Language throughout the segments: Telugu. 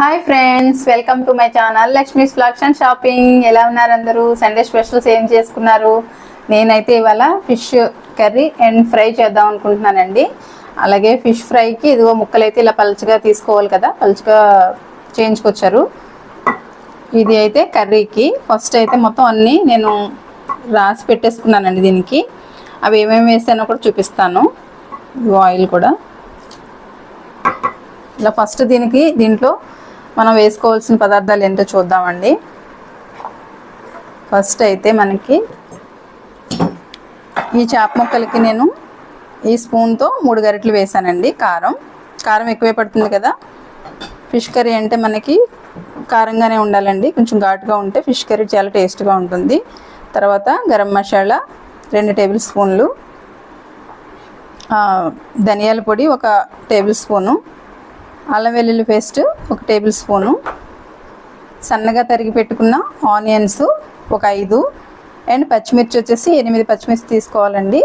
Hi friends welcome to my channel Lakshmi's vlogs and shopping ఎలా ఉన్నారు అందరూ? సండే స్పెషల్స్ ఏం చేసుకున్నారు? నేనైతే ఇవాళ ఫిష్ కర్రీ అండ్ ఫ్రై చేద్దాం అనుకుంటున్నానండి. అలాగే ఫిష్ ఫ్రైకి ఇదిగో ముక్కలు అయితే ఇలా పలుచగా తీసుకోవాలి కదా పలుచగా చేయించుకొచ్చారు. ఇది అయితే కర్రీకి ఫస్ట్ అయితే మొత్తం అన్నీ నేను రాసి పెట్టేసుకున్నానండి దీనికి. అవి ఏమేమి వేసానో కూడా చూపిస్తాను. ఆయిల్ కూడా. ఇలా ఫస్ట్ దీనికి దీంట్లో మనం వేసుకోవాల్సిన పదార్థాలు ఏంటో చూద్దామండి. ఫస్ట్ అయితే మనకి ఈ చేప ముక్కలకి నేను ఈ స్పూన్తో మూడు గరిటలు వేసానండి కారం. కారం ఎక్కువే పడుతుంది కదా. ఫిష్ కర్రీ అంటే మనకి కారంగానే ఉండాలండి కొంచెం ఘాటుగా ఉంటే ఫిష్ కర్రీ చాలా టేస్ట్గా ఉంటుంది. తర్వాత గరం మసాలా రెండు టేబుల్ స్పూన్లు ధనియాల పొడి ఒక టేబుల్ స్పూను అల్లం వెల్లుల్లి పేస్ట్ ఒక టేబుల్ స్పూను. సన్నగా తరిగి పెట్టుకున్న ఆనియన్స్ ఒక ఐదు. అండ్ పచ్చిమిర్చి వచ్చేసి ఎనిమిది పచ్చిమిర్చి తీసుకోవాలండి.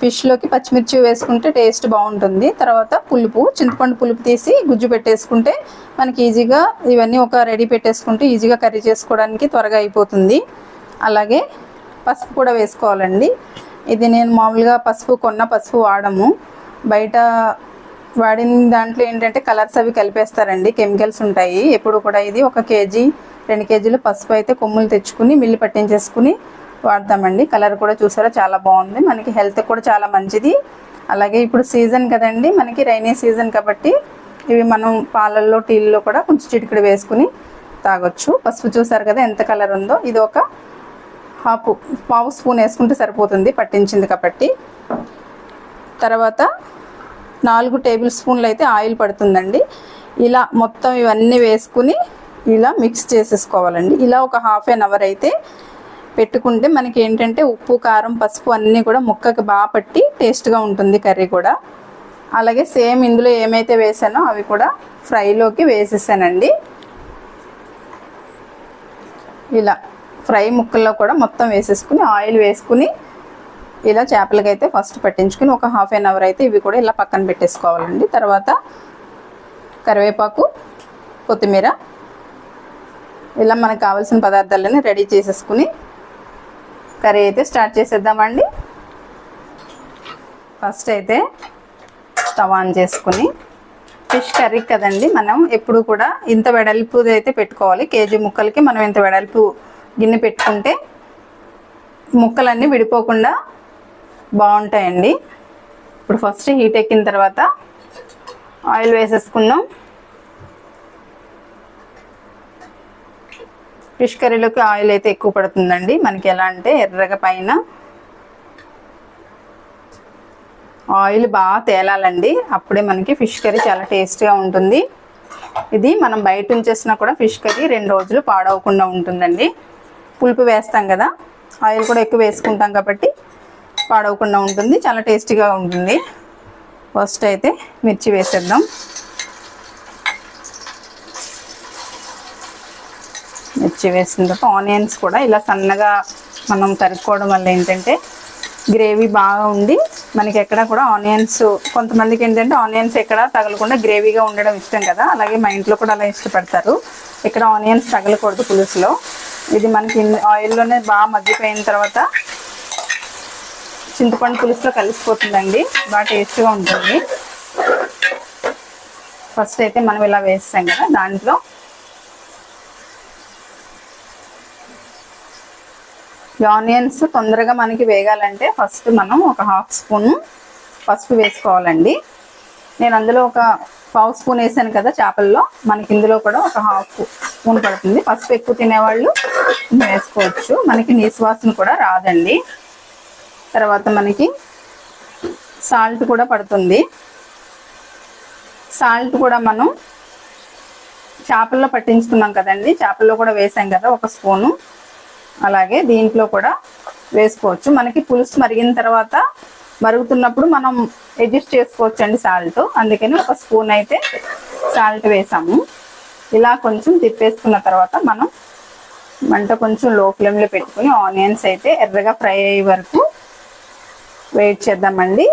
ఫిష్లోకి పచ్చిమిర్చి వేసుకుంటే టేస్ట్ బాగుంటుంది. తర్వాత పులుపు చింతపండు పులుపు తీసి గుజ్జు పెట్టేసుకుంటే మనకి ఈజీగా ఇవన్నీ ఒక రెడీ పెట్టేసుకుంటే ఈజీగా కర్రీ చేసుకోవడానికి త్వరగా అయిపోతుంది. అలాగే పసుపు కూడా వేసుకోవాలండి. ఇది నేను మామూలుగా పసుపు కొన్న పసుపు వాడము. బయట వాడిన దాంట్లో ఏంటంటే కలర్స్ అవి కలిపేస్తారండి. కెమికల్స్ ఉంటాయి. ఎప్పుడు కూడా ఇది ఒక కేజీ రెండు కేజీలు పసుపు అయితే కొమ్ములు తెచ్చుకుని మిల్లు పట్టించేసుకుని వాడతామండి. కలర్ కూడా చూసారా చాలా బాగుంది. మనకి హెల్త్ కూడా చాలా మంచిది. అలాగే ఇప్పుడు సీజన్ కదండి. మనకి రైనీ సీజన్ కాబట్టి ఇవి మనం పాలల్లో టీల్లో కూడా కొంచెం చిటికెడు వేసుకుని తాగొచ్చు. పసుపు చూసారు కదా ఎంత కలర్ ఉందో. ఇది ఒక హాఫ్ పావు స్పూన్ వేసుకుంటే సరిపోతుంది పట్టించింది కాబట్టి. తర్వాత నాలుగు టేబుల్ స్పూన్లు అయితే ఆయిల్ పడుతుందండి. ఇలా మొత్తం ఇవన్నీ వేసుకుని ఇలా మిక్స్ చేసేసుకోవాలండి. ఇలా ఒక హాఫ్ అన్ అవర్ అయితే పెట్టుకుంటే మనకి ఏంటంటే ఉప్పు కారం పసుపు అన్నీ కూడా ముక్కకి బాగా పట్టి టేస్ట్గా ఉంటుంది కర్రీ కూడా. అలాగే సేమ్ ఇందులో ఏమైతే వేసానో అవి కూడా ఫ్రైలోకి వేసేసానండి. ఇలా ఫ్రై ముక్కల్లో కూడా మొత్తం వేసేసుకుని ఆయిల్ వేసుకుని ఇలా చేపలకైతే ఫస్ట్ పట్టించుకుని ఒక హాఫ్ అన్ అవర్ అయితే ఇవి కూడా ఇలా పక్కన పెట్టేసుకోవాలండి. తర్వాత కరివేపాకు కొత్తిమీర ఇలా మనకు కావాల్సిన పదార్థాలని రెడీ చేసేసుకుని కర్రీ అయితే స్టార్ట్ చేసేద్దామండి. ఫస్ట్ అయితే స్టవ్ ఆన్ చేసుకుని ఫిష్ కర్రీ కదండి మనం ఎప్పుడు కూడా ఇంత వెడల్పు అయితే పెట్టుకోవాలి. కేజీ ముక్కలకి మనం ఇంత వెడల్పు గిన్నె పెట్టుకుంటే ముక్కలన్నీ విడిపోకుండా బాగుంటాయండి. ఇప్పుడు ఫస్ట్ హీట్ ఎక్కిన తర్వాత ఆయిల్ వేసేసుకుందాం. ఫిష్ కర్రీలోకి ఆయిల్ అయితే ఎక్కువ పడుతుందండి. మనకి ఎలా అంటే ఎర్రగా పైన ఆయిల్ బాగా తేలాలండి. అప్పుడే మనకి ఫిష్ కర్రీ చాలా టేస్ట్గా ఉంటుంది. ఇది మనం బయట ఉంచేసినా కూడా ఫిష్ కర్రీ రెండు రోజులు పాడవకుండా ఉంటుందండి. పులుపు వేస్తాం కదా ఆయిల్ కూడా ఎక్కువ వేసుకుంటాం కాబట్టి పాడవకుండా ఉంటుంది. చాలా టేస్టీగా ఉంటుంది. ఫస్ట్ అయితే మిర్చి వేసేద్దాం. మిర్చి వేసిన తర్వాత ఆనియన్స్ కూడా ఇలా సన్నగా మనం తరుక్కోవడం వల్ల ఏంటంటే గ్రేవీ బాగా ఉండి మనకి ఎక్కడ కూడా ఆనియన్స్ కొంతమందికి ఏంటంటే ఆనియన్స్ ఎక్కడ తగలకుండా గ్రేవీగా ఉండడం ఇష్టం కదా. అలాగే మా ఇంట్లో కూడా అలా ఇష్టపడతారు. ఇక్కడ ఆనియన్స్ తగలకూడదు పులుసులో. ఇది మనకి ఆయిల్లోనే బాగా మగ్గిపోయిన తర్వాత చింతపండు పులుసులో కలిసిపోతుందండి. బాగా టేస్ట్గా ఉంటుంది. ఫస్ట్ అయితే మనం ఇలా వేస్తాం కదా దాంట్లో. ఆనియన్స్ తొందరగా మనకి వేగాలంటే ఫస్ట్ మనం ఒక హాఫ్ స్పూన్ పసుపు వేసుకోవాలండి. నేను అందులో ఒక పావు స్పూన్ వేసాను కదా చేపల్లో. మనకి ఇందులో కూడా ఒక హాఫ్ స్పూన్ పడుతుంది. పసుపు ఎక్కువ తినేవాళ్ళు వేసుకోవచ్చు. మనకి నీసువాసన కూడా రాదండి. తర్వాత మనకి సాల్ట్ కూడా పడుతుంది. సాల్ట్ కూడా మనం చేపల్లో పట్టించుకున్నాం కదండి. చేపల్లో కూడా వేసాం కదా ఒక స్పూను. అలాగే దీంట్లో కూడా వేసుకోవచ్చు. మనకి పులుసు మరిగిన తర్వాత మరుగుతున్నప్పుడు మనం అడ్జస్ట్ చేసుకోవచ్చు అండి సాల్ట్. అందుకని ఒక స్పూన్ అయితే సాల్ట్ వేసాము. ఇలా కొంచెం తిప్పేసుకున్న తర్వాత మనం మంట కొంచెం లో ఫ్లేమ్లో పెట్టుకుని ఆనియన్స్ అయితే ఎర్రగా ఫ్రై అయ్యే వరకు వెయిట్ చేద్దామండి.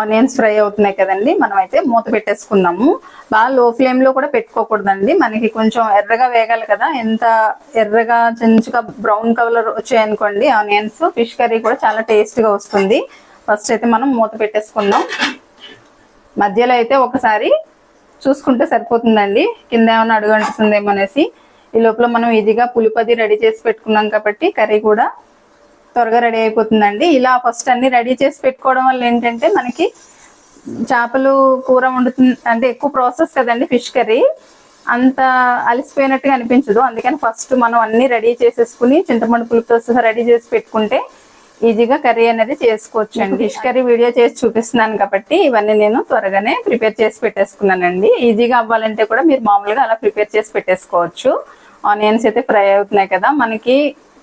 ఆనియన్స్ ఫ్రై అవుతున్నాయి కదండి మనం అయితే మూత పెట్టేసుకుందాము బాగా లో ఫ్లేమ్లో కూడా పెట్టుకోకూడదండి. మనకి కొంచెం ఎర్రగా వేగాలి కదా ఎంత ఎర్రగా చెంచుగా బ్రౌన్ కలర్ వచ్చాయనుకోండి ఆనియన్స్ ఫిష్ కర్రీ కూడా చాలా టేస్ట్గా వస్తుంది. ఫస్ట్ అయితే మనం మూత పెట్టేసుకుందాం. మధ్యలో అయితే ఒకసారి చూసుకుంటే సరిపోతుందండి. కింద ఏమైనా అడుగు అంటుందేమో అనేసి. ఈ లోపల మనం ఈజీగా పులిపది రెడీ చేసి పెట్టుకున్నాం కాబట్టి కర్రీ కూడా త్వరగా రెడీ అయిపోతుందండి. ఇలా ఫస్ట్ అన్ని రెడీ చేసి పెట్టుకోవడం వల్ల ఏంటంటే మనకి చేపలు కూర వండుతుంది అంటే ఎక్కువ ప్రాసెస్ కదండి ఫిష్ కర్రీ. అంత అలసిపోయినట్టుగా అనిపించదు. అందుకని ఫస్ట్ మనం అన్ని రెడీ చేసేసుకుని చింతపండు పులుపుతో సహా రెడీ చేసి పెట్టుకుంటే ఈజీగా కర్రీ అనేది చేసుకోవచ్చు అండి ఫిష్ కర్రీ వీడియో చేసి చూపిస్తున్నాను కాబట్టి ఇవన్నీ నేను త్వరగానే ప్రిపేర్ చేసి పెట్టేసుకున్నానండి. ఈజీగా అవ్వాలంటే కూడా మీరు మామూలుగా అలా ప్రిపేర్ చేసి పెట్టేసుకోవచ్చు. ఆనియన్స్ అయితే ఫ్రై అవుతున్నాయి కదా మనకి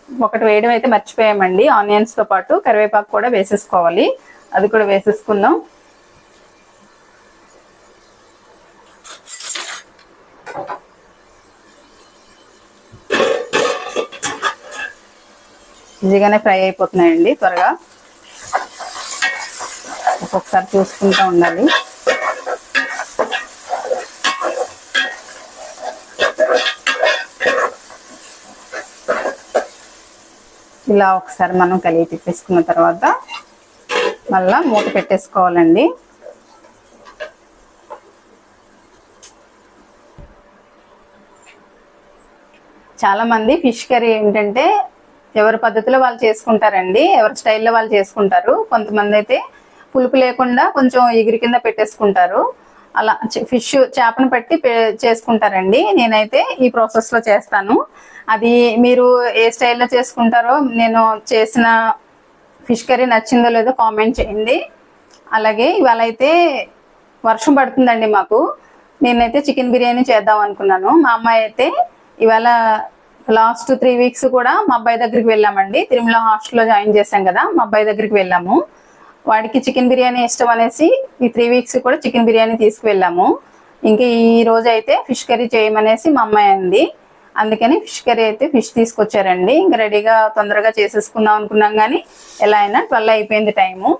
ఒకటి వేయడం అయితే మర్చిపోయామండి. ఆనియన్స్తో పాటు కరివేపాకు కూడా వేసేసుకోవాలి. అది కూడా వేసేసుకుందాం. ఈజీగానే ఫ్రై అయిపోతున్నాయండి త్వరగా. ఒక్కొక్కసారి చూసుకుంటూ ఉండాలి. ఇలా ఒకసారి మనం కలిగి తిప్పేసుకున్న తర్వాత మళ్ళా మూత పెట్టేసుకోవాలండి. చాలా మంది ఫిష్ కర్రీ ఏంటంటే ఎవరి పద్ధతిలో వాళ్ళు చేసుకుంటారండి ఎవరి స్టైల్లో వాళ్ళు చేసుకుంటారు. కొంతమంది అయితే పులుపు లేకుండా కొంచెం ఎగిరి కింద పెట్టేసుకుంటారు. అలా ఫిష్ చేపను పెట్టి పే- చేసుకుంటారండి. నేనైతే ఈ ప్రాసెస్లో చేస్తాను. అది మీరు ఏ స్టైల్లో చేసుకుంటారో నేను చేసిన ఫిష్ కర్రీ నచ్చిందో లేదో కామెంట్ చేయండి. అలాగే ఇవాళ అయితే వర్షం పడుతుందండి మాకు. నేనైతే చికెన్ బిర్యానీ చేద్దాం అనుకున్నాను. మా అమ్మాయి అయితే ఇవాళ లాస్ట్ త్రీ వీక్స్ కూడా మా అబ్బాయి దగ్గరికి వెళ్ళామండి. తిరుమల హాస్టల్లో జాయిన్ చేశాం కదా మా అబ్బాయి దగ్గరికి వెళ్ళాము. వాడికి చికెన్ బిర్యానీ ఇష్టం అనేసి ఈ త్రీ వీక్స్ కూడా చికెన్ బిర్యానీ తీసుకువెళ్ళాము. ఇంకా ఈ రోజు అయితే ఫిష్ కర్రీ చేయమనేసి మా అమ్మాయి అంది. అందుకని ఫిష్ కర్రీ అయితే ఫిష్ తీసుకొచ్చారండి. ఇంకా రెడీగా తొందరగా చేసేసుకుందాం అనుకున్నాం కానీ ఎలా అయినా ట్వెల్వ్ అయిపోయింది టైము.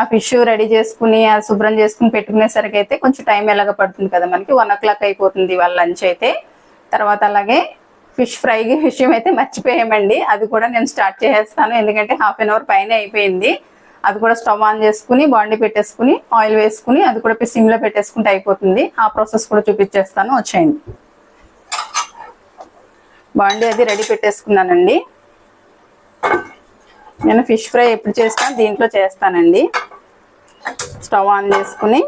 ఆ ఫిష్ రెడీ చేసుకుని అది శుభ్రం చేసుకుని పెట్టుకునేసరికి అయితే కొంచెం టైం ఎలాగ పడుతుంది కదా మనకి? వన్ ఓ క్లాక్ అయిపోతుంది వాళ్ళ లంచ్ అయితే. తర్వాత అలాగే ఫిష్ ఫ్రై విషయం అయితే మర్చిపోయామండి. అది కూడా నేను స్టార్ట్ చేసేస్తాను. ఎందుకంటే హాఫ్ అన్ అవర్ పైన అయిపోయింది. అది కూడా స్టవ్ ఆన్ చేసుకుని బాండి పెట్టేసుకుని ఆయిల్ వేసుకుని అది కూడా సిమ్లో పెట్టేసుకుంటే అయిపోతుంది. ఆ ప్రాసెస్ కూడా చూపించేస్తాను. వచ్చేయండి. బాండి అది రెడీ పెట్టేసుకున్నానండి. నేను ఫిష్ ఫ్రై ఎప్పుడు చేస్తాను దీంట్లో చేస్తానండి. స్టవ్ ఆన్ చేసుకుని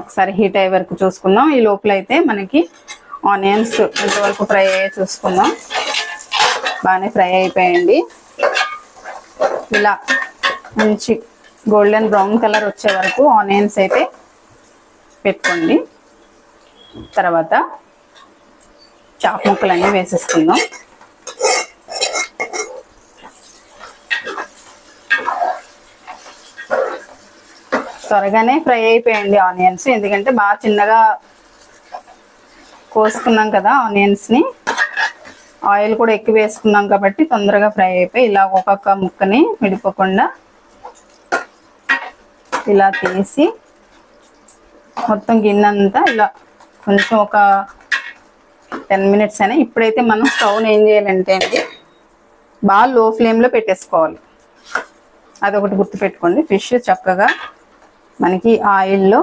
ఒకసారి హీట్ అయ్యే వరకు చూసుకుందాం. ఈ లోపల అయితే మనకి ఆనియన్స్ ఎంతవరకు ఫ్రై అయ్యే చూసుకుందాం. బాగానే ఫ్రై అయిపోయాయండి ఇలా మంచి గోల్డెన్ బ్రౌన్ కలర్ వచ్చే వరకు ఆనియన్స్ అయితే పెట్టుకోండి. తర్వాత చాప్ ముక్కలన్నీ వేసేసుకుందాం. త్వరగానే ఫ్రై అయిపోయండి ఆనియన్స్. ఎందుకంటే బాగా చిన్నగా కోసుకున్నాం కదా ఆనియన్స్ని. ఆయిల్ కూడా ఎక్కువ వేసుకున్నాం కాబట్టి తొందరగా ఫ్రై అయిపోయి ఇలా ఒక్కొక్క ముక్కని విడిపోకుండా ఇలా తీసి మొత్తం గిన్నెంతా ఇలా కొంచెం ఒక టెన్ మినిట్స్ అయినా ఇప్పుడైతే మనం స్టవ్ని ఏం చేయాలంటే అండి బాగా లో ఫ్లేమ్లో పెట్టేసుకోవాలి. అదొకటి గుర్తుపెట్టుకోండి ఫిష్ చక్కగా మనకి ఆయిల్లో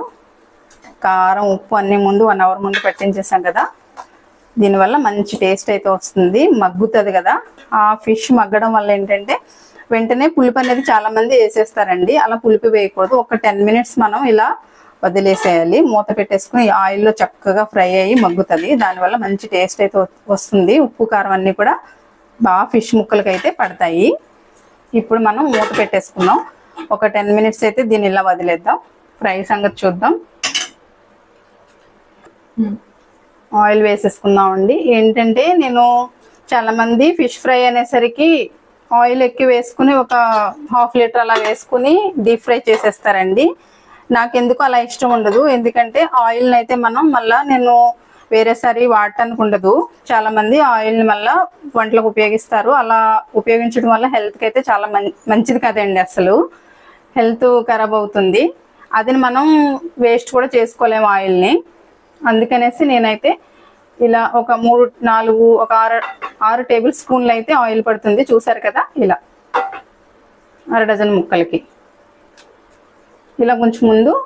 కారం ఉప్పు అన్ని ముందు వన్ అవర్ ముందు పట్టించేసాం కదా. దీనివల్ల మంచి టేస్ట్ అయితే వస్తుంది. మగ్గుతుంది కదా. ఆ ఫిష్ మగ్గడం వల్ల ఏంటంటే వెంటనే పులుపు అనేది చాలా మంది వేసేస్తారండి. అలా పులుపు వేయకూడదు. ఒక టెన్ మినిట్స్ మనం ఇలా వదిలేసేయాలి. మూత పెట్టేసుకుని ఆయిల్లో చక్కగా ఫ్రై అయ్యి మగ్గుతుంది. దానివల్ల మంచి టేస్ట్ అయితే వస్తుంది. ఉప్పు కారం అన్ని కూడా బాగా ఫిష్ ముక్కలకి అయితే పడతాయి. ఇప్పుడు మనం మూత పెట్టేసుకున్నాం ఒక టెన్ మినిట్స్ అయితే దీన్ని ఇలా వదిలేద్దాం. ఫ్రై సంగతి చూద్దాం. ఆయిల్ వేసేసుకుందామండి. ఏంటంటే నేను చాలామంది ఫిష్ ఫ్రై అనేసరికి ఆయిల్ ఎక్కి వేసుకుని ఒక హాఫ్ లీటర్ అలా వేసుకుని డీప్ ఫ్రై చేసేస్తారండి. నాకెందుకు అలా ఇష్టం ఉండదు. ఎందుకంటే ఆయిల్ని అయితే మనం మళ్ళా నేను వేరేసారి వాడటానికి ఉండదు చాలా మంది ఆయిల్ వంటలకు ఉపయోగిస్తారు. అలా ఉపయోగించడం వల్ల హెల్త్కి అయితే చాలా మంచిది కదండి అసలు. హెల్త్ ఖరాబ్ అవుతుంది. అది మనం వేస్ట్ కూడా చేసుకోలేము ఆయిల్ని. అందుకనేసి నేనైతే ఇలా ఒక మూడు నాలుగు ఒక ఆరు ఆరు టేబుల్ స్పూన్లు అయితే ఆయిల్ పడుతుంది. చూసారు కదా? ఇలా. అర డజన్ ముక్కలకి. ఇలా కొంచెం ముందు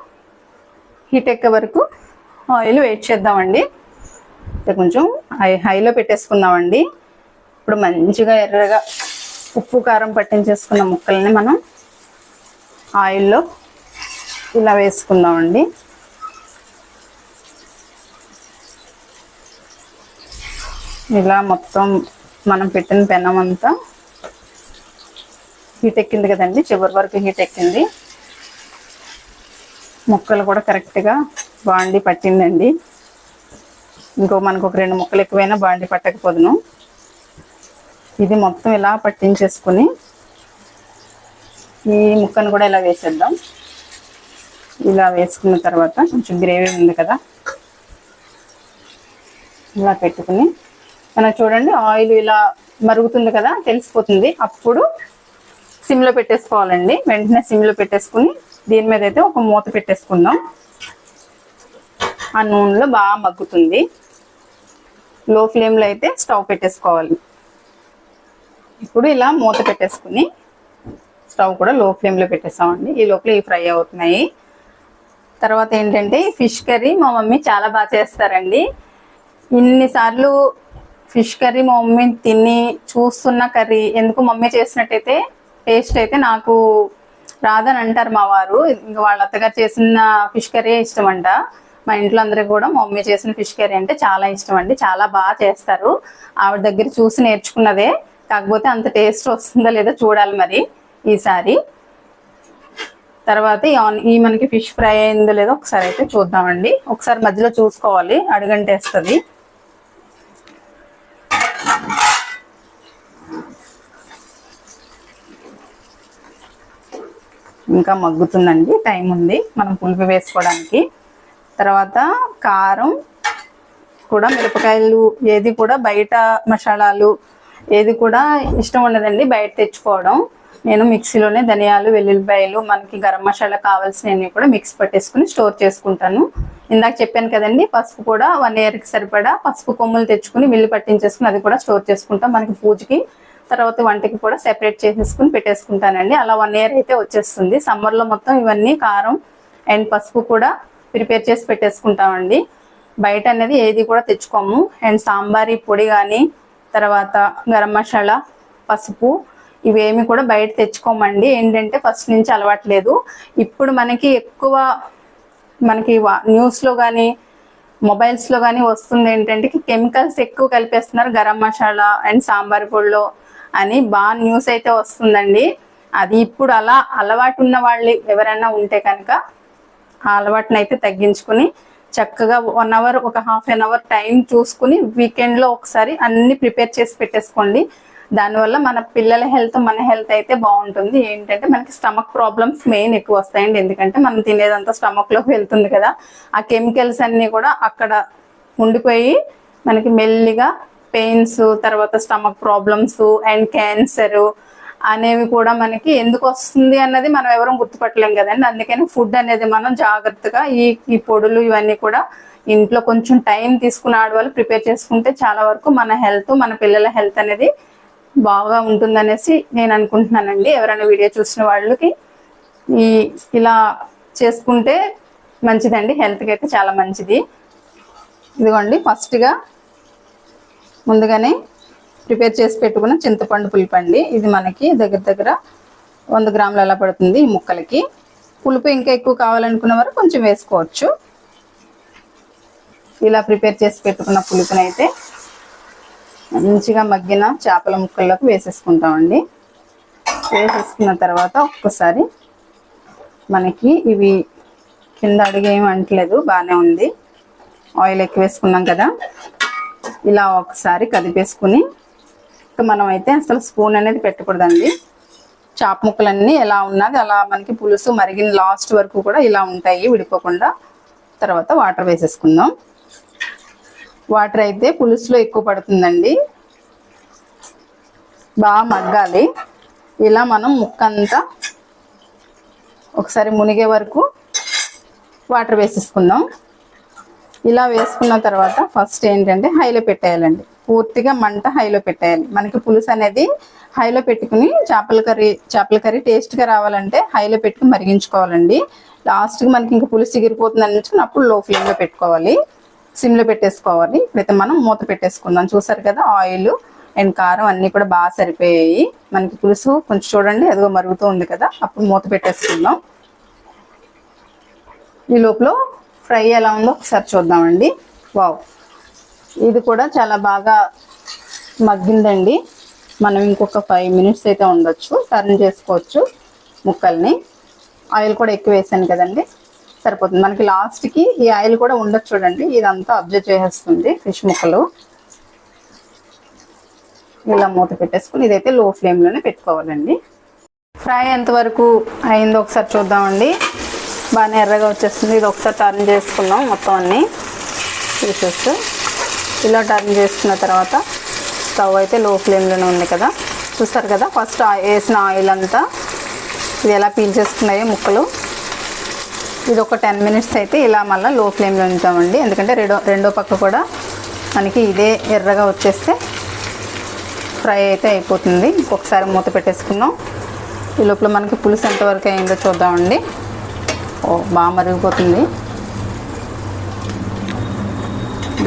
హీట్ ఎక్కే వరకు ఆయిల్ వెయిట్ చేద్దామండి. కొంచెం హై హైలో పెట్టేసుకుందామండి. ఇప్పుడు మంచిగా ఎర్రగా ఉప్పు కారం పట్టించేసుకున్న ముక్కల్ని మనం ఆయిల్లో ఇలా వేసుకుందామండి. ఇలా మొత్తం మనం పెట్టిన పెనం అంతా హీట్ ఎక్కింది కదండి చివరి వరకు హీట్ ఎక్కింది. ముక్కలు కూడా కరెక్ట్గా బాండి పట్టిందండి. ఇంకో మనకు ఒక రెండు ముక్కలు ఎక్కువైనా బాండి పట్టకపోదును. ఇది మొత్తం ఇలా పట్టించేసుకుని ఈ ముక్కను కూడా ఇలా వేసేద్దాం. ఇలా వేసుకున్న తర్వాత కొంచెం గ్రేవీ ఉంది కదా ఇలా పెట్టుకుని మనకు చూడండి ఆయిల్ ఇలా మరుగుతుంది కదా తెలిసిపోతుంది. అప్పుడు సిమ్లో పెట్టేసుకోవాలండి. వెంటనే సిమ్లో పెట్టేసుకుని దీని మీద అయితే ఒక మూత పెట్టేసుకుందాం. ఆ నూనెలో బాగా మగ్గుతుంది. లో ఫ్లేమ్లో అయితే స్టవ్ పెట్టేసుకోవాలి. ఇప్పుడు ఇలా మూత పెట్టేసుకుని స్టవ్ కూడా లో ఫ్లేమ్లో పెట్టేస్తామండి. ఈ లోపల ఇవి ఫ్రై అవుతున్నాయి. తర్వాత ఏంటంటే ఫిష్ కర్రీ మా మమ్మీ చాలా బాగా చేస్తారండి. ఇన్నిసార్లు ఫిష్ కర్రీ మా మమ్మీ తిని చూస్తున్న కర్రీ. ఎందుకు మమ్మీ చేసినట్టయితే టేస్ట్ అయితే నాకు రాదని అంటారు మా వారు. ఇంకా వాళ్ళ అత్తగారు చేసిన ఫిష్ కర్రీ ఇష్టం అంట మా ఇంట్లో అందరికి కూడా మా మమ్మీ చేసిన ఫిష్ కర్రీ అంటే చాలా ఇష్టం అండి చాలా బాగా చేస్తారు. ఆవిడ దగ్గర చూసి నేర్చుకున్నదే. కాకపోతే అంత టేస్ట్ వస్తుందో లేదో చూడాలి మరి ఈసారి. తర్వాత ఈ మనకి ఫిష్ ఫ్రై అయిందో లేదో ఒకసారి అయితే చూద్దామండి. ఒకసారి మధ్యలో చూసుకోవాలి. అడుగంటేస్తుంది. ఇంకా మగ్గుతుందండి టైం ఉంది. మనం పులుపు వేసుకోవడానికి. తర్వాత కారం కూడా మిరపకాయలు ఏది కూడా బయట మసాలాలు ఏది కూడా ఇష్టం ఉండదండి బయట తెచ్చుకోవడం. నేను మిక్సీలోనే ధనియాలు వెల్లుల్లిపాయలు మనకి గరం మసాలా కావాల్సినవి కూడా మిక్స్ పట్టేసుకుని స్టోర్ చేసుకుంటాను. ఇందాక చెప్పాను కదండి పసుపు కూడా వన్ ఇయర్కి సరిపడా పసుపు కొమ్ములు తెచ్చుకుని మిల్లు పట్టించేసుకుని అది కూడా స్టోర్ చేసుకుంటాం. మనకి పూజకి తర్వాత వంటకి కూడా సెపరేట్ చేసేసుకుని పెట్టేసుకుంటానండి. అలా వన్ ఇయర్ అయితే వచ్చేస్తుంది. సమ్మర్లో మొత్తం ఇవన్నీ కారం అండ్ పసుపు కూడా ప్రిపేర్ చేసి పెట్టేసుకుంటామండి. బయట అనేది ఏది కూడా తెచ్చుకోము. అండ్ సాంబారి పొడి కానీ తర్వాత గరం మసాలా పసుపు ఇవేమి కూడా బయట తెచ్చుకోమండి. ఏంటంటే ఫస్ట్ నుంచి అలవాట్లేదు ఇప్పుడు మనకి ఎక్కువ మనకి వా- న్యూస్లో కానీ మొబైల్స్లో కానీ వస్తుంది ఏంటంటే కెమికల్స్ ఎక్కువ కలిపేస్తున్నారు గరం మసాలా అండ్ సాంబార్ పొడిలో. అని బాగా న్యూస్ అయితే వస్తుందండి. అది ఇప్పుడు అలా అలవాటు ఉన్న వాళ్ళు ఎవరైనా ఉంటే కనుక ఆ అలవాటుని అయితే తగ్గించుకుని చక్కగా వన్ అవర్ ఒక హాఫ్ అన్ అవర్ టైం చూసుకుని వీకెండ్లో ఒకసారి అన్ని ప్రిపేర్ చేసి పెట్టేసుకోండి. దానివల్ల మన పిల్లల హెల్త్ మన హెల్త్ అయితే బాగుంటుంది. ఏంటంటే మనకి స్టమక్ ప్రాబ్లమ్స్ మెయిన్ ఎక్కువ వస్తాయండి. ఎందుకంటే మనం తినేదంతా స్టమక్లోకి వెళ్తుంది కదా. ఆ కెమికల్స్ అన్నీ కూడా అక్కడ ఉండిపోయి మనకి మెల్లిగా పెయిన్స్ తర్వాత స్టమక్ ప్రాబ్లమ్స్ అండ్ క్యాన్సర్ అనేవి కూడా మనకి ఎందుకు వస్తుంది అన్నది మనం ఎవరూ గుర్తుపట్టలేం కదండి. అందుకని ఫుడ్ అనేది మనం జాగ్రత్తగా ఈ ఈ పొడులు ఇవన్నీ కూడా ఇంట్లో కొంచెం టైం తీసుకుని ఆడవాళ్ళు ప్రిపేర్ చేసుకుంటే చాలా వరకు మన హెల్త్ మన పిల్లల హెల్త్ అనేది బాగా ఉంటుందనేసి నేను అనుకుంటున్నానండి. ఎవరైనా వీడియో చూసిన వాళ్ళకి ఈ ఇలా చేసుకుంటే మంచిదండి. హెల్త్కి అయితే చాలా మంచిది. ఇదిగోండి ఫస్ట్గా ముందుగానే ప్రిపేర్ చేసి పెట్టుకున్న చింతపండు పులుపు అండి ఇది మనకి దగ్గర దగ్గర వంద గ్రాములు అలా పడుతుంది ఈ ముక్కలకి. పులుపు ఇంకా ఎక్కువ కావాలనుకున్న వారు కొంచెం వేసుకోవచ్చు. ఇలా ప్రిపేర్ చేసి పెట్టుకున్న పులుపునైతే మంచిగా మగ్గిన చేపల ముక్కల్లోకి వేసేసుకుంటామండి. వేసేసుకున్న తర్వాత ఒక్కసారి మనకి ఇవి కింద అడిగేం అంటలేదు బాగానే ఉంది. ఆయిల్ ఎక్కువ వేసుకున్నాం కదా. ఇలా ఒకసారి కదిపేసుకుని ఇక మనం అయితే అసలు స్పూన్ అనేది పెట్టకూడదండి. చాప ముక్కలన్నీ ఎలా ఉన్నది అలా మనకి పులుసు మరిగిన లాస్ట్ వరకు కూడా ఇలా ఉంటాయి విడిపోకుండా. తర్వాత వాటర్ వేసేసుకుందాం. వాటర్ అయితే పులుసులో ఎక్కువ పడుతుందండి. బాగా మగ్గాలి. ఇలా మనం ముక్కంతా ఒకసారి మునిగే వరకు వాటర్ వేసేసుకుందాం. ఇలా వేసుకున్న తర్వాత ఫస్ట్ ఏంటంటే హైలో పెట్టేయాలండి. పూర్తిగా మంట హైలో పెట్టేయాలి. మనకి పులుసు అనేది హైలో పెట్టుకుని చేపల కర్రీ చేపల కర్రీ టేస్ట్గా రావాలంటే హైలో పెట్టుకుని మరిగించుకోవాలండి. లాస్ట్కి మనకి ఇంకా పులుసు ఎగిరిపోతుంది అనిపించుకుని అప్పుడు లో ఫ్లేమ్లో పెట్టుకోవాలి సిమ్లో పెట్టేసుకోవాలి. ఇప్పుడైతే మనం మూత పెట్టేసుకుందాం. చూసారు కదా ఆయిల్ అండ్ కారం అన్నీ కూడా బాగా సరిపోయాయి. మనకి పులుసు కొంచెం చూడండి అదిగో మరుగుతూ ఉంది కదా అప్పుడు మూత పెట్టేసుకుందాం. ఈ లోపల ఫ్రై ఎలా ఉందో ఒకసారి చూద్దామండి. వావ్. ఇది కూడా చాలా బాగా మగ్గిందండి. మనం ఇంకొక ఫైవ్ మినిట్స్ అయితే ఉండొచ్చు. టర్న్ చేసుకోవచ్చు ముక్కల్ని. ఆయిల్ కూడా ఎక్కువ వేసాను కదండి. సరిపోతుంది. మనకి లాస్ట్కి ఈ ఆయిల్ కూడా ఉండదు చూడండి. ఇదంతా అబ్జర్వ్ చేసేస్తుంది ఫిష్ ముక్కలు. ఇలా మూత పెట్టేసుకుని ఇదైతే లో ఫ్లేమ్లోనే పెట్టుకోవాలండి. ఫ్రై ఎంతవరకు అయిందో ఒకసారి చూద్దామండి. బాగానే ఎర్రగా వచ్చేస్తుంది. ఇది ఒకసారి టర్న్ చేసుకుందాం మొత్తం అన్ని. పీసెస్ ఇలా టర్న్ చేసుకున్న తర్వాత స్టవ్ అయితే లో ఫ్లేమ్లోనే ఉంది కదా. చూస్తారు కదా ఫస్ట్ వేసిన ఆయిల్ అంతా ఇది ఎలా పీల్చేసుకున్నాయో ముక్కలు. ఇది ఒక టెన్ మినిట్స్ అయితే ఇలా మళ్ళీ లో ఫ్లేమ్లో ఉంచామండి. ఎందుకంటే రెండో రెండో పక్క కూడా మనకి ఇదే ఎర్రగా వచ్చేస్తే ఫ్రై అయితే అయిపోతుంది. ఇంకొకసారి మూత పెట్టేసుకుందాం. ఈ లోపల మనకి పులుసు ఎంతవరకు అయిందో చూద్దామండి. బాగా మరిగిపోతుంది.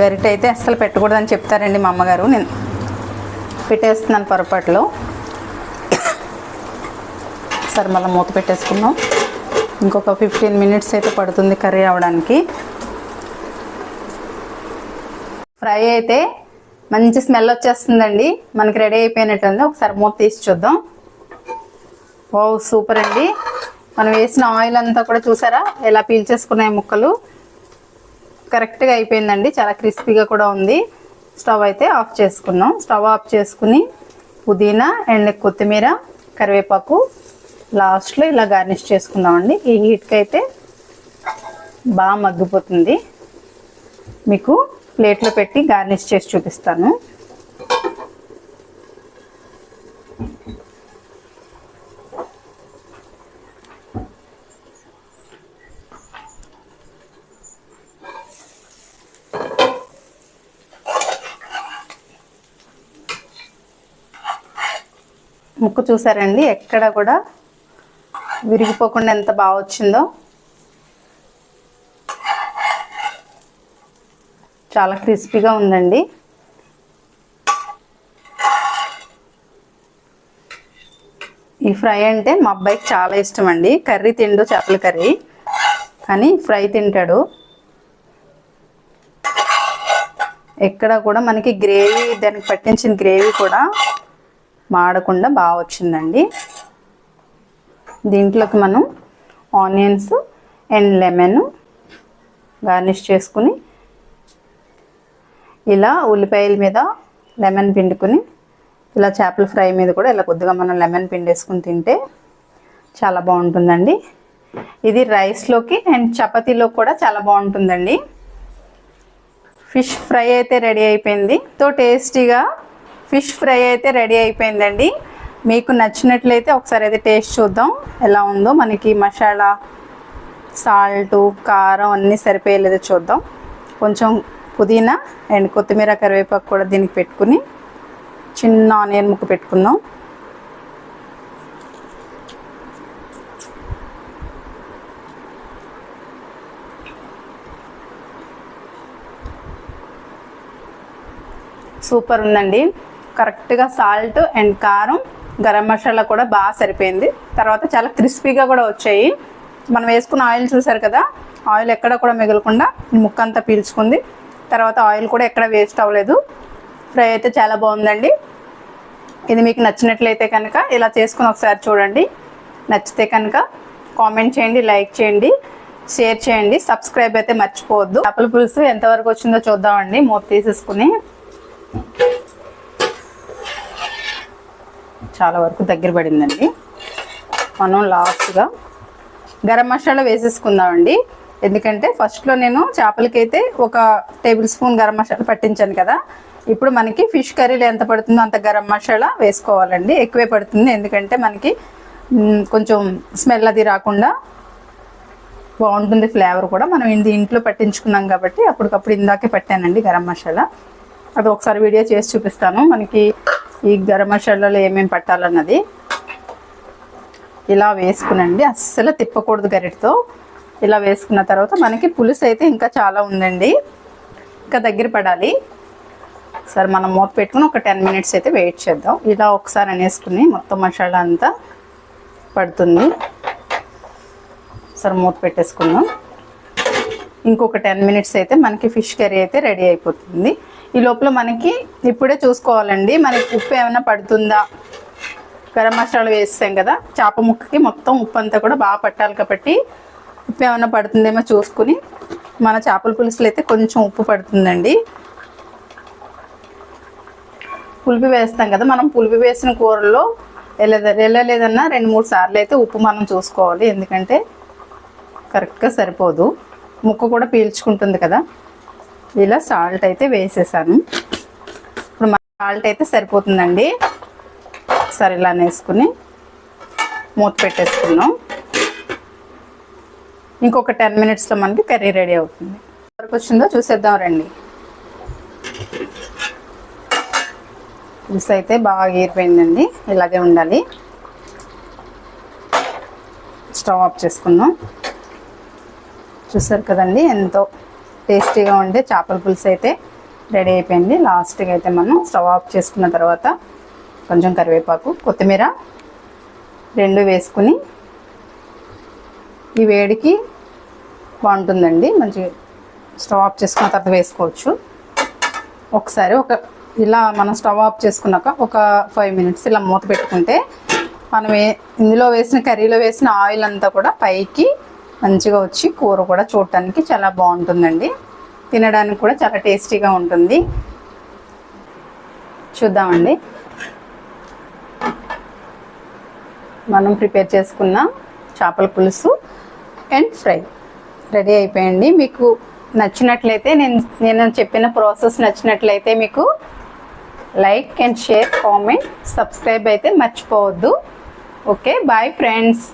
గరిట అయితే అస్సలు పెట్టకూడదని చెప్తారండి మా అమ్మగారు. నేను పెట్టేస్తున్నాను పొరపాటులో. సరే మళ్ళీ మూత పెట్టేసుకుందాం. ఇంకొక ఫిఫ్టీన్ మినిట్స్ అయితే పడుతుంది కర్రీ అవ్వడానికి ఫ్రై అయితే మంచి స్మెల్ వచ్చేస్తుందండి. మనకి రెడీ అయిపోయినట్టుంది. ఒకసారి మూత తీసి చూద్దాం. ఓ సూపర్ అండి. మనం వేసిన ఆయిల్ అంతా కూడా చూసారా? ఎలా పీల్చేసుకున్నాయి ముక్కలు? కరెక్ట్గా అయిపోయిందండి. చాలా క్రిస్పీగా కూడా ఉంది. స్టవ్ అయితే ఆఫ్ చేసుకున్నాం. స్టవ్ ఆఫ్ చేసుకుని పుదీనా అండ్ కొత్తిమీర కరివేపాకు లాస్ట్లో ఇలా గార్నిష్ చేసుకుందామండి. ఈ హీట్కి అయితే బాగా మగ్గిపోతుంది. మీకు ప్లేట్లో పెట్టి గార్నిష్ చేసి చూపిస్తాను. ముక్కు చూసారండి? ఎక్కడ కూడా విరిగిపోకుండా ఎంత బాగా వచ్చిందో. చాలా క్రిస్పీగా ఉందండి. ఈ ఫ్రై అంటే మా అబ్బాయికి చాలా ఇష్టం అండి కర్రీ తిండు చేపల కర్రీ. కానీ ఫ్రై తింటాడు. ఎక్కడ కూడా మనకి గ్రేవీ దానికి పట్టించిన గ్రేవీ కూడా మాడకుండా బాగా వచ్చిందండి. దీంట్లోకి మనం ఆనియన్స్ అండ్ లెమన్ గార్నిష్ చేసుకుని ఇలా ఉల్లిపాయల మీద లెమన్ పిండుకుని ఇలా చేపల ఫ్రై మీద కూడా ఇలా కొద్దిగా మనం లెమన్ పిండేసుకుని తింటే చాలా బాగుంటుందండి. ఇది రైస్లోకి అండ్ చపాతీలో కూడా చాలా బాగుంటుందండి. ఫిష్ ఫ్రై అయితే రెడీ అయిపోయింది. తో టేస్టీగా ఫిష్ ఫ్రై అయితే రెడీ అయిపోయిందండి. మీకు నచ్చినట్లయితే ఒకసారి అయితే టేస్ట్ చూద్దాం. ఎలా ఉందో మనకి మసాలా సాల్ట్ కారం అన్నీ సరిపోయలేదో చూద్దాం. కొంచెం పుదీనా అండ్ కొత్తిమీర కరివేపాకు కూడా దీనికి పెట్టుకుని చిన్న ఆనియన్ ముక్క పెట్టుకుందాం. సూపర్ ఉందండి. కరెక్ట్గా సాల్ట్ అండ్ కారం గరం మసాలా కూడా బాగా సరిపోయింది. తర్వాత చాలా క్రిస్పీగా కూడా వచ్చాయి. మనం వేసుకున్న ఆయిల్ చూసారు కదా ఆయిల్ ఎక్కడ కూడా మిగలకుండా ముక్క అంతా పీల్చుకుంది. తర్వాత ఆయిల్ కూడా ఎక్కడ వేస్ట్ అవ్వలేదు. ఫ్రై అయితే చాలా బాగుందండి. ఇది మీకు నచ్చినట్లయితే కనుక ఇలా చేసుకుని ఒకసారి చూడండి. నచ్చితే కనుక కామెంట్ చేయండి లైక్ చేయండి షేర్ చేయండి. సబ్స్క్రైబ్ అయితే మర్చిపోవద్దు. చేపల పులుసు ఎంతవరకు వచ్చిందో చూద్దామండి. మూత తీసేసుకుని చాలా వరకు దగ్గర పడిందండి. మనం లాస్ట్గా గరం మసాలా వేసేసుకుందామండి. ఎందుకంటే ఫస్ట్లో నేను చేపలకైతే ఒక టేబుల్ స్పూన్ గరం మసాలా పట్టించాను కదా. ఇప్పుడు మనకి ఫిష్ కర్రీలో ఎంత పడుతుందో అంత గరం మసాలా వేసుకోవాలండి. ఎక్కువే పడుతుంది. ఎందుకంటే మనకి కొంచెం స్మెల్ అది రాకుండా బాగుంటుంది ఫ్లేవర్ కూడా. మనం ఇది ఇంట్లో పట్టించుకున్నాం కాబట్టి అప్పటికప్పుడు ఇందాకే పట్టానండి గరం మసాలా. అది ఒకసారి వీడియో చేసి చూపిస్తాను. మనకి ఈ గరం మసాలాలో ఏమేమి పట్టాలన్నది ఇలా వేసుకునండి. అస్సలు తిప్పకూడదు గరిటతో. ఇలా వేసుకున్న తర్వాత మనకి పులుసు అయితే ఇంకా చాలా ఉందండి. ఇంకా దగ్గర పడాలి. సరే మనం మూత పెట్టుకుని ఒక టెన్ మినిట్స్ అయితే వెయిట్ చేద్దాం. ఇలా ఒకసారి అనేసుకుని మొత్తం మసాలా అంతా పడుతుంది. సరే మూత పెట్టేసుకుందాం. ఇంకొక టెన్ మినిట్స్ అయితే మనకి ఫిష్ కర్రీ అయితే రెడీ అయిపోతుంది. ఈ లోపల మనకి ఇప్పుడే చూసుకోవాలండి. మనకి ఉప్పు ఏమైనా పడుతుందా? గరం మసాలా వేస్తాం కదా. చేప ముక్కకి మొత్తం ఉప్పు అంతా కూడా బాగా పట్టాలి కాబట్టి ఉప్పు ఏమైనా పడుతుందేమో చూసుకుని మన చేపల పులుసులో అయితే కొంచెం ఉప్పు పడుతుందండి. పులిపి వేస్తాం కదా. మనం పులిపి వేసిన కూరల్లో వెళ్ళ- వెళ్ళలేదన్నా రెండు మూడు సార్లు అయితే ఉప్పు మనం చూసుకోవాలి. ఎందుకంటే కరెక్ట్గా సరిపోదు. ముక్క కూడా పీల్చుకుంటుంది కదా. ఇలా సాల్ట్ అయితే వేసేసాను. ఇప్పుడు సాల్ట్ అయితే సరిపోతుందండి. సరే ఇలా వేసుకుని మూత పెట్టేసుకున్నాం ఇంకొక టెన్ మినిట్స్లో మనకి కర్రీ రెడీ అవుతుంది. వరకు వచ్చిందో చూసేద్దాం రండి. పులుసు అయితే బాగా ఏరిపోయిందండి ఇలాగే ఉండాలి. స్టవ్ ఆఫ్ చేసుకుందాం. చూసారు కదండి ఎంతో టేస్టీగా ఉండే చేపల పులుసు అయితే రెడీ అయిపోయింది. లాస్ట్గా అయితే మనం స్టవ్ ఆఫ్ చేసుకున్న తర్వాత కొంచెం కరివేపాకు కొత్తిమీర రెండు వేసుకుని ఈ వేడికి బాగుంటుందండి. మంచి స్టవ్ ఆఫ్ చేసుకున్న తర్వాత వేసుకోవచ్చు. ఒకసారి ఒక ఇలా మనం స్టవ్ ఆఫ్ చేసుకున్నాక ఒక ఫైవ్ మినిట్స్ ఇలా మూత పెట్టుకుంటే మనం ఇందులో వేసిన కర్రీలో వేసిన ఆయిల్ అంతా కూడా పైకి మంచిగా వచ్చి కూర కూడా చూడటానికి చాలా బాగుంటుందండి. తినడానికి కూడా చాలా టేస్టీగా ఉంటుంది. చూద్దామండి. మనం ప్రిపేర్ చేసుకున్న చేపల పులుసు అండ్ ఫ్రై రెడీ అయిపోయండి మీకు నచ్చినట్లయితే నేను నేను చెప్పిన ప్రాసెస్ నచ్చినట్లయితే మీకు like and share comment subscribe అయితే మర్చిపోవద్దు. Okay bye friends.